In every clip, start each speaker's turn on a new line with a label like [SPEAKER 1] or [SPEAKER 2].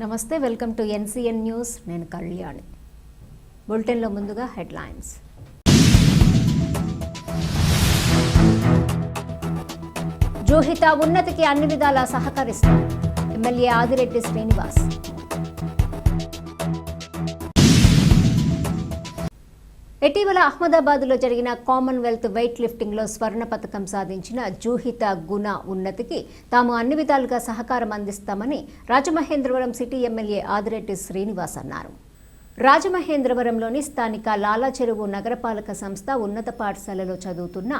[SPEAKER 1] నమస్తే welcome to NCN news. నేను కళ్యాణి. బులెటిన్లో ముందుగా హెడ్లైన్స్. జూహిత ఉన్నతికి అన్ని విధాలా సహకరిస్తారు ఎమ్మెల్యే ఆదిరెడ్డి శ్రీనివాస్. ఇటీవల అహ్మదాబాద్లో జరిగిన కామన్వెల్త్ వెయిట్ లిఫ్టింగ్లో స్వర్ణ పథకం సాధించిన జూహిత గుణ ఉన్నతికి తాము అన్ని విధాలుగా సహకారం అందిస్తామని రాజమహేంద్రవరం సిటీ ఎమ్మెల్యే ఆదిరెడ్డి శ్రీనివాస్ అన్నారు. రాజమహేంద్రవరంలోని స్థానిక లాలాచెరువు నగరపాలక సంస్థ ఉన్నత పాఠశాలలో చదువుతున్న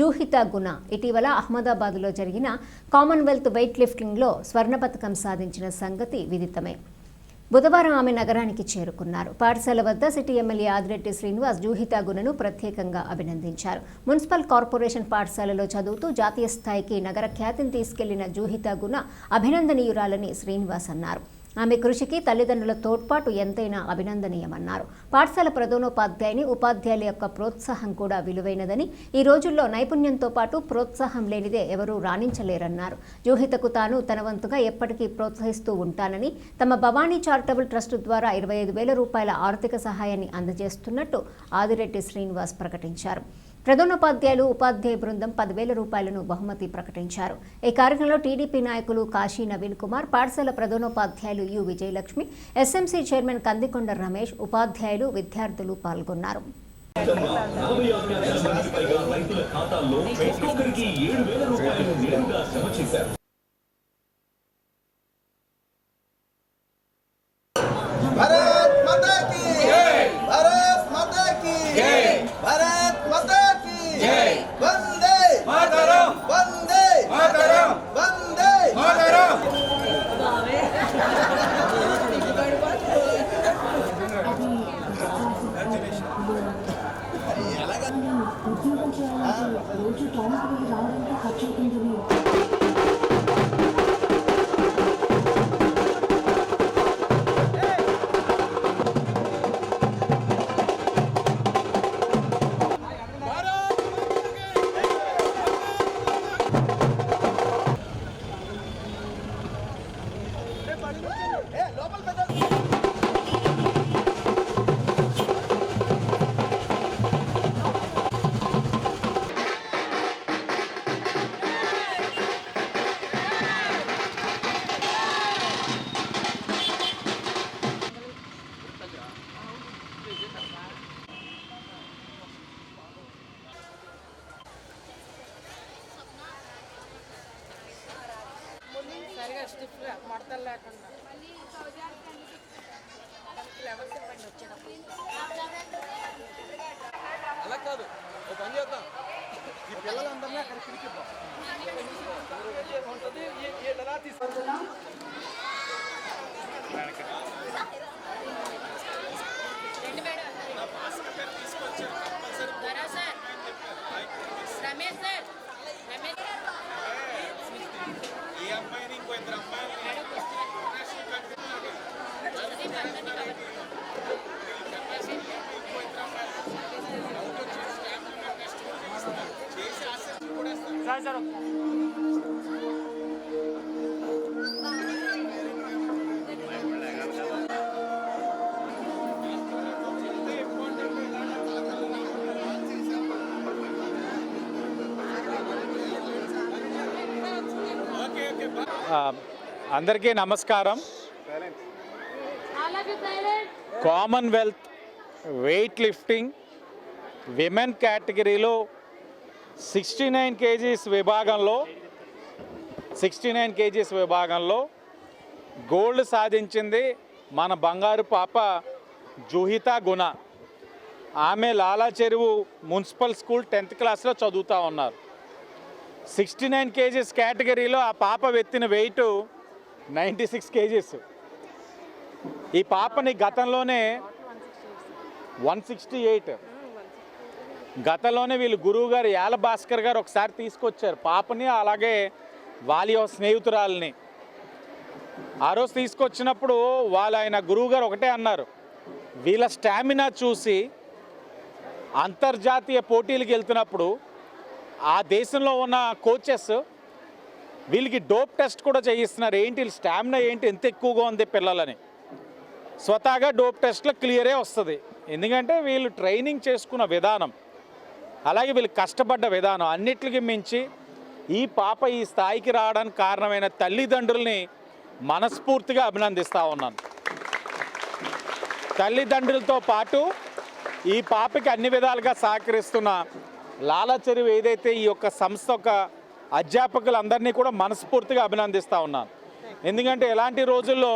[SPEAKER 1] జూహిత గుణ ఇటీవల అహ్మదాబాద్లో జరిగిన కామన్వెల్త్ వెయిట్ లిఫ్టింగ్లో స్వర్ణ పథకం సాధించిన సంగతి విదితమే. బుధవారం ఆమె నగరానికి చేరుకున్నారు. పాఠశాల వద్ద సిటీ ఎమ్మెల్యే ఆదిరెడ్డి శ్రీనివాస్ జూహిత గుణను ప్రత్యేకంగా అభినందించారు. మున్సిపల్ కార్పొరేషన్ పాఠశాలలో చదువుతూ జాతీయ స్థాయికి నగర ఖ్యాతిని తీసుకెళ్ళిన జూహితా గుణ అభినందనీయురాలని శ్రీనివాస్ అన్నారు. ఆమె కృషికి తల్లిదండ్రుల తోడ్పాటు ఎంతైనా అభినందనీయమన్నారు. పాఠశాల ప్రధానోపాధ్యాయుని ఉపాధ్యాయుల యొక్క ప్రోత్సాహం కూడా విలువైనదని ఈ రోజుల్లో నైపుణ్యంతో పాటు ప్రోత్సాహం లేనిదే ఎవరూ రాణించలేరన్నారు. జోహితకు తాను తన వంతుగా ఎప్పటికీ ప్రోత్సహిస్తూ ఉంటానని తమ భవానీ చారిటబుల్ ట్రస్ట్ ద్వారా ఇరవై ఐదు వేల రూపాయల ఆర్థిక సహాయాన్ని అందజేస్తున్నట్టు ఆదిరెడ్డి శ్రీనివాస్ ప్రకటించారు. ప్రధానోపాధ్యాయులు ఉపాధ్యాయ బృందం పదివేల రూపాయలను బహుమతి ప్రకటించారు. ఈ కార్యక్రమంలో టీడీపీ నాయకులు కాశీ నవీన్ కుమార్ పాఠశాల ప్రధానోపాధ్యాయులు U. Vijayalakshmi SMC chairman Kandikonda Ramesh ఉపాధ్యాయులు విద్యార్థులు పాల్గొన్నారు.
[SPEAKER 2] ఏడు వేల రూపాయలు నేరుగా జమ చేశారు.
[SPEAKER 3] చేయాలంటే రోజు టౌన్కి వెళ్ళి రావడానికి ఖర్చు అవుతుందని
[SPEAKER 4] సరిగా స్టిఫ్గా మడతలు లేకుండా. ఫ్లేవర్స్ ఇవ్వండి వచ్చేటప్పుడు.
[SPEAKER 5] అలా కాదు ఓ పని చేద్దాం. ఈ పిల్లలందరినీ అక్కడ పిలిపిద్దాం ఉంటుంది ఎలా తీసుకుంటున్నాం
[SPEAKER 4] రమేష్ సార్ రమేష్
[SPEAKER 6] ఆ, అందరికీ నమస్కారం. కామన్వెల్త్ వెయిట్ లిఫ్టింగ్ విమెన్ కేటగిరీలో సిక్స్టీ నైన్ కేజీస్ విభాగంలో సిక్స్టీ నైన్ కేజీస్ విభాగంలో గోల్డ్ సాధించింది మన బంగారు పాప జూహిత గుణ. ఆమె లాలా చెరువు మున్సిపల్ స్కూల్ టెన్త్ క్లాస్లో చదువుతూ ఉన్నారు. సిక్స్టీ నైన్ కేజీస్ కేటగిరీలో ఆ పాప వెత్తిన వెయిట్ నైంటీ సిక్స్ కేజీస్. ఈ పాపని గతంలోనే వన్ సిక్స్టీ ఎయిట్. గతంలోనే వీళ్ళు గురువు గారు యాల భాస్కర్ గారు ఒకసారి తీసుకొచ్చారు. పాపని అలాగే వాళ్ళ యొక్క స్నేహితురాలని. ఆ రోజు తీసుకొచ్చినప్పుడు వాళ్ళు ఆయన గురువు గారు ఒకటే అన్నారు వీళ్ళ స్టామినా చూసి అంతర్జాతీయ పోటీలకు వెళ్తున్నప్పుడు ఆ దేశంలో ఉన్న కోచెస్ వీళ్ళకి డోప్ టెస్ట్ కూడా చేయిస్తున్నారు. ఏంటి వీళ్ళ స్టామినా ఏంటి? ఎంత ఎక్కువగా ఉంది పిల్లలని? స్వతహాగా డోప్ టెస్ట్లో క్లియరే వస్తుంది. ఎందుకంటే వీళ్ళు ట్రైనింగ్ చేసుకున్న విధానం అలాగే వీళ్ళు కష్టపడ్డ విధానం అన్నిటికి మించి ఈ పాప ఈ స్థాయికి రావడానికి కారణమైన తల్లిదండ్రుల్ని మనస్ఫూర్తిగా అభినందిస్తూ ఉన్నాను. తల్లిదండ్రులతో పాటు ఈ పాపకి అన్ని విధాలుగా సహకరిస్తున్న లాలచెరువు ఏదైతే ఈ యొక్క సంస్థ యొక్క అధ్యాపకులందరినీ కూడా మనస్ఫూర్తిగా అభినందిస్తూ ఉన్నాను. ఎందుకంటే ఎలాంటి రోజుల్లో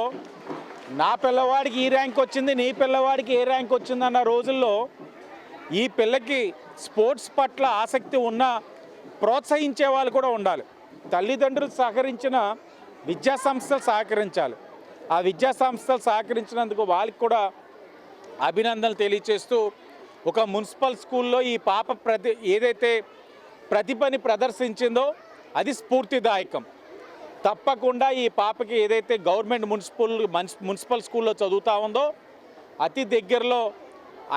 [SPEAKER 6] నా పిల్లవాడికి ఈ ర్యాంక్ వచ్చింది నీ పిల్లవాడికి ఏ ర్యాంక్ వచ్చిందన్న రోజుల్లో ఈ పిల్లకి స్పోర్ట్స్ పట్ల ఆసక్తి ఉన్న ప్రోత్సహించే వాళ్ళు కూడా ఉండాలి. తల్లిదండ్రులు సహకరించిన విద్యా సంస్థలు సహకరించాలి. ఆ విద్యా సంస్థలు సహకరించినందుకు వాళ్ళకి కూడా అభినందనలు తెలియచేస్తూ ఒక మున్సిపల్ స్కూల్లో ఈ పాప ప్రతి ఏదైతే ప్రతిభని ప్రదర్శించిందో అది స్ఫూర్తిదాయకం. తప్పకుండా ఈ పాపకి ఏదైతే గవర్నమెంట్ మున్సిపల్ మున్సిపల్ స్కూల్లో చదువుతూ ఉందో అతి దగ్గరలో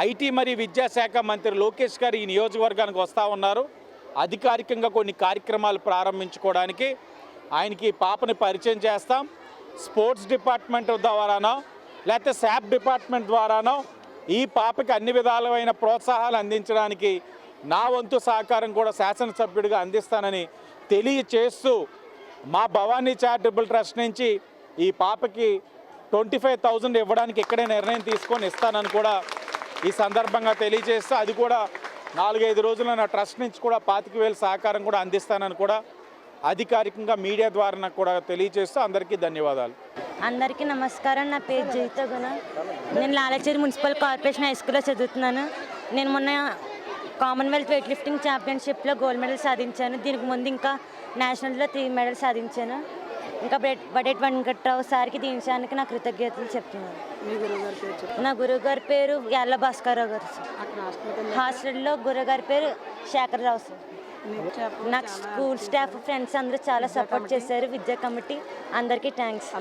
[SPEAKER 6] ఐటీ మరియు విద్యాశాఖ మంత్రి లోకేష్ గారు ఈ నియోజకవర్గానికి వస్తూ ఉన్నారు. అధికారికంగా కొన్ని కార్యక్రమాలు ప్రారంభించుకోవడానికి ఆయనకి పాపని పరిచయం చేస్తాం. స్పోర్ట్స్ డిపార్ట్మెంట్ ద్వారానో లేకపోతే శాప్ డిపార్ట్మెంట్ ద్వారానో ఈ పాపకి అన్ని విధాలమైన ప్రోత్సాహాలు అందించడానికి నా వంతు సహకారం కూడా శాసనసభ్యుడిగా అందిస్తానని తెలియచేస్తూ మా భవానీ చారిటబుల్ ట్రస్ట్ నుంచి ఈ పాపకి ట్వంటీ ఫైవ్ థౌజండ్ ఇవ్వడానికి ఇక్కడే నిర్ణయం తీసుకొని ఇస్తానని కూడా ఈ సందర్భంగా తెలియజేస్తూ అది కూడా నాలుగైదు రోజుల్లో నా ట్రస్ట్ నుంచి కూడా పాతిక వేలు సహకారం కూడా అందిస్తానని కూడా అధికారికంగా మీడియా ద్వారా నాకు కూడా తెలియజేస్తూ అందరికీ ధన్యవాదాలు.
[SPEAKER 7] అందరికీ నమస్కారం. నా పేరు జీవిత గుణ. నేను లాలచేరి మున్సిపల్ కార్పొరేషన్ హై స్కూల్లో చదువుతున్నాను. నేను మొన్న కామన్వెల్త్ వెయిట్ లిఫ్టింగ్ ఛాంపియన్షిప్లో గోల్డ్ మెడల్ సాధించాను. దీనికి ముందు ఇంకా నేషనల్లో త్రీ మెడల్ సాధించాను. ఇంకా బడెట్ బడెట్ వెంకట్రావు సార్కి దీని విషయానికి నా కృతజ్ఞతలు చెప్తున్నాను.
[SPEAKER 3] గురువుగారి
[SPEAKER 7] నా గురువుగారి పేరు యాళ్ళ భాస్కర్రావు గారు సార్. హాస్టల్లో గురుగారి పేరు శేఖరరావు సార్. నాకు స్కూల్ స్టాఫ్ ఫ్రెండ్స్ అందరూ చాలా సపోర్ట్ చేశారు. విద్యా కమిటీ అందరికీ థ్యాంక్స్